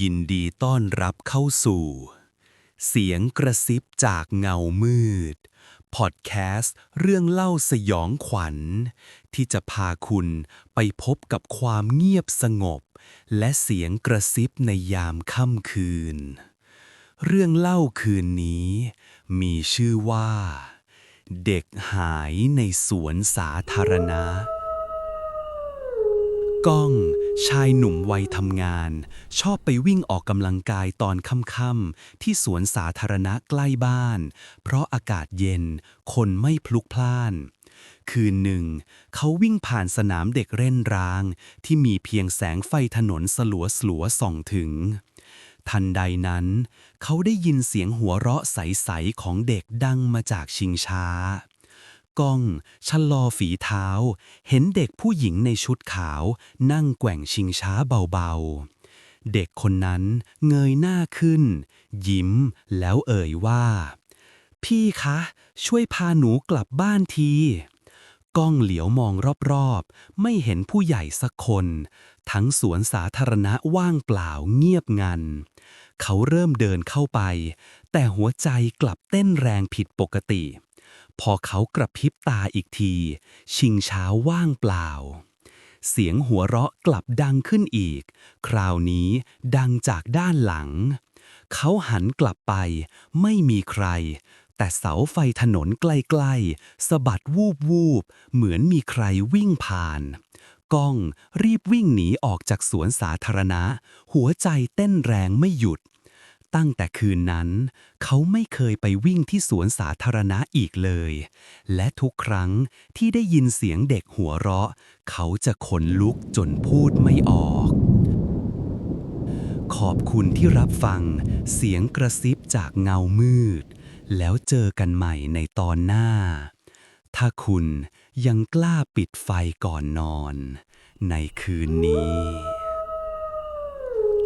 ยินดีต้อนรับเข้าสู่ เสียงกระซิบจากเงามืด พอดแคสต์เรื่องเล่าสยองขวัญ ที่จะพาคุณไปพบกับความเงียบสงบ และเสียงกระซิบในยามค่ำคืน เรื่องเล่าคืนนี้ มีชื่อว่า เด็กหายในสวนสาธารณะ ก้อง ชายหนุ่มวัยทำงาน ชอบไปวิ่งออกกำลังกายตอนค่ำๆที่สวนสาธารณะใกล้บ้าน เพราะอากาศเย็น คนไม่พลุกพล่าน คืนหนึ่ง เขาวิ่งผ่านสนามเด็กเล่นร้าง ที่มีเพียงแสงไฟถนนสลัวสลัวๆส่องถึง ทันใดนั้น เขาได้ยินเสียงหัวเราะใสๆของเด็กดังมาจากชิงช้า ก้อง ชะลอฝีเท้า เห็นเด็กผู้หญิงในชุดขาว นั่งแกว่งชิงช้าเบาๆ เด็กคนนั้นเงยหน้าขึ้น ยิ้มแล้วเอ่ยว่า พี่คะ ช่วยพาหนูกลับบ้านทีก้องเหลียวมองรอบๆ ไม่เห็นผู้ใหญ่สักคน ทั้งสวนสาธารณะว่างเปล่าเงียบงัน เขาเริ่มเดินเข้าไป แต่หัวใจกลับเต้นแรงผิดปกติ พอเขากระพริบตาอีกที ชิงช้าว่างเปล่า เสียงหัวเราะกลับดังขึ้นอีก คราวนี้ดังจากด้านหลัง เขาหันกลับไป ไม่มีใคร แต่เสาไฟถนนใกล้ๆสะบัดวูบวูบๆเหมือนมีใครวิ่งผ่านก้องรีบวิ่งหนีออกจากสวนสาธารณะ หัวใจเต้นแรงไม่หยุด ตั้งแต่คืนนั้น เขาไม่เคยไปวิ่งที่สวนสาธารณะอีกเลย และทุกครั้งที่ได้ยินเสียงเด็กหัวเราะ เขาจะขนลุกจนพูดไม่ออก ขอบคุณที่รับฟังเสียงกระซิบจากเงามืด แล้วเจอกันใหม่ในตอนหน้า ถ้าคุณยังกล้าปิดไฟก่อนนอน ในคืนนี้